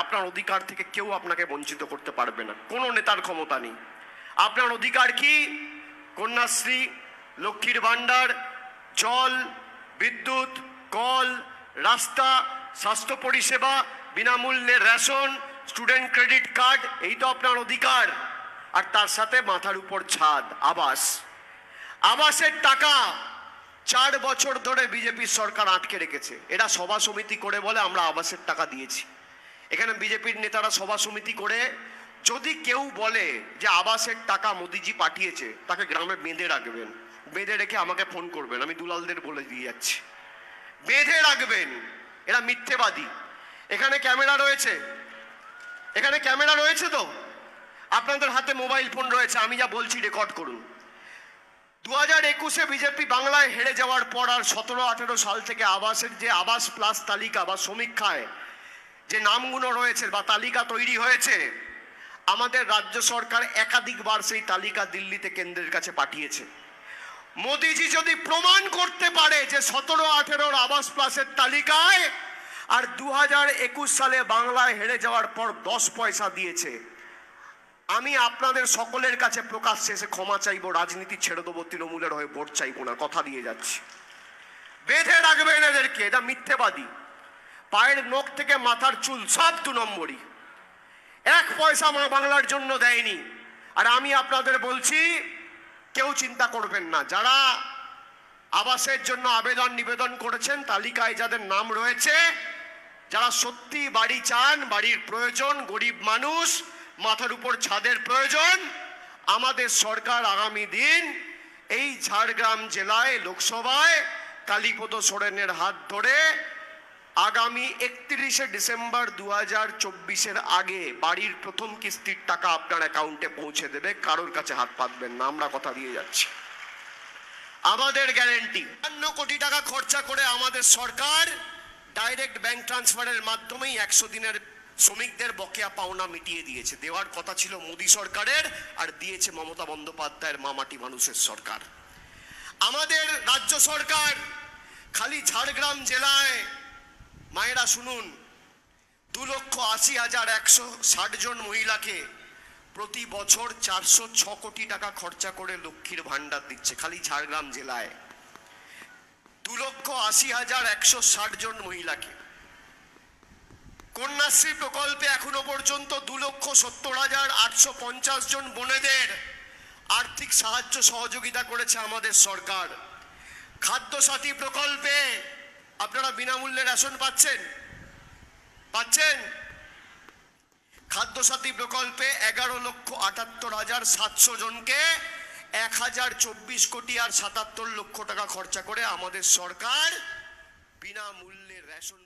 আপনার অধিকার থেকে কেউ আপনাকে বঞ্চিত করতে পারবে না। কোনো নেতার ক্ষমতা নেই। আপনার অধিকার কি? কন্যাশ্রী, লক্ষ্মীর ভাণ্ডার, জল, বিদ্যুৎ, কল, রাস্তা, স্বাস্থ্য পরিষেবা, বিনামূল্যে রেশন, স্টুডেন্ট ক্রেডিট কার্ড, এই তো আপনার অধিকার। আর তার সাথে মাথার উপর ছাদ, আবাস। আবাসের টাকা চার বছর ধরে বিজেপির সরকার আটকে রেখেছে। এরা সভা সমিতি করে বলে আমরা আবাসের টাকা দিয়েছি। এখানে বিজেপির নেতারা সভা সমিতি করে যদি কেউ বলে যে আবাসের টাকা মোদিজি পাঠিয়েছে, তাকে গ্রামে বেঁধে রাখবেন। বেঁধে রেখে আমাকে ফোন করবেন, আমি দুলালদের বলে দিয়ে যাচ্ছি। বেঁধে রাখবেন, এরা মিথ্যেবাদী। এখানে ক্যামেরা রয়েছে। এখানে ক্যামেরা রয়েছে তো? আপনাদের হাতে মোবাইল ফোন রয়েছে, আমি যা বলছি রেকর্ড করুন। দু হাজার একুশে বিজেপি বাংলায় হেরে যাওয়ার পর আর সতেরো আঠেরো সাল থেকে আবাসের যে আবাস প্লাস তালিকা বা সমীক্ষায় যে নামগুলো রয়েছে বা তালিকা তৈরি হয়েছে, আমাদের রাজ্য সরকার একাধিকবার সেই তালিকা দিল্লিতে কেন্দ্রের কাছে পাঠিয়েছে। মোদিজি যদি প্রমাণ করতে পারে যে সতেরো আঠেরোর আবাস প্লাসের তালিকায় আর দু একুশ সালে বাংলায় হেরে যাওয়ার পর দশ পয়সা দিয়েছে, আমি আপনাদের সকলের কাছে প্রকাশ্যে এসে ক্ষমা চাইব, রাজনীতি ছেড়ে দেবো, তৃণমূলের হয়ে ভোট চাইব না, কথা দিয়ে যাচ্ছি। বেঁধে রাখবেন এদেরকে, এটা মিথ্যেবাদী। পায়ের নখ থেকে মাথার চুল সব দু নম্বরই। এক পয়সা মা বাংলার জন্য দেয়নি। আর আমি আপনাদের বলছি, কেউ চিন্তা করবেন না। যারা আবাসের জন্য আবেদন নিবেদন করেছেন, তালিকায় যাদের নাম রয়েছে, যারা সত্যি বাড়ি চান, বাড়ির প্রয়োজন, গরিব মানুষ, মাথার উপর ছাদের প্রয়োজন, আমাদের সরকার আগামী দিন এই ঝাড়গ্রাম জেলায়, লোকসভায় কালীপদ সোরেনের হাত ধরে আগামী একত্রিশে ডিসেম্বর দু হাজার চব্বিশের আগে বাড়ির প্রথম কিস্তির টাকা আপনার অ্যাকাউন্টে পৌঁছে দেবে, কারোর কাছে হাত পাতবেন না, আমরা কথা দিয়ে যাচ্ছি। আমাদের গ্যারেন্টি বান্ন কোটি টাকা খরচা করে আমাদের সরকার ডাইরেক্ট ব্যাংক ট্রান্সফারের মাধ্যমেই একশো দিনের শ্রমিকদের বকেয়া পাওনা মিটিয়ে দিয়েছে। দেওয়ার কথা ছিল মোদী সরকারের, আর দিয়েছে মমতা বন্দ্যোপাধ্যায়ের মামাটি মানুষের সরকার। আমাদের রাজ্য সরকার খালি ঝাড়গ্রাম জেলায় মায়েরা শুনুন, দু লক্ষ আশি হাজার একশো ষাট জন মহিলাকে প্রতি বছর চারশো ছ কোটি টাকা খরচা করে লক্ষ্মীর ভাণ্ডার দিচ্ছে খালি ঝাড়গ্রাম জেলায়। দু লক্ষ আশি হাজার একশো ষাট জন মহিলাকে। কন্যাশ্রী প্রকল্পে এখনও পর্যন্ত দু লক্ষ সত্তর হাজার আটশো পঞ্চাশ জন বোনেদের আর্থিক সাহায্য সহযোগিতা করেছে আমাদের সরকার। খাদ্য সাথী প্রকল্পে আপনারা বিনামূল্যে রেশন পাচ্ছেন? পাচ্ছেন? খাদ্যসাথী প্রকল্পে এগারো লক্ষ আটাত্তর হাজার সাতশো জনকে এক হাজার চব্বিশ কোটি আর সাতাত্তর লক্ষ টাকা খরচা করে আমাদের সরকার বিনামূল্যে রেশন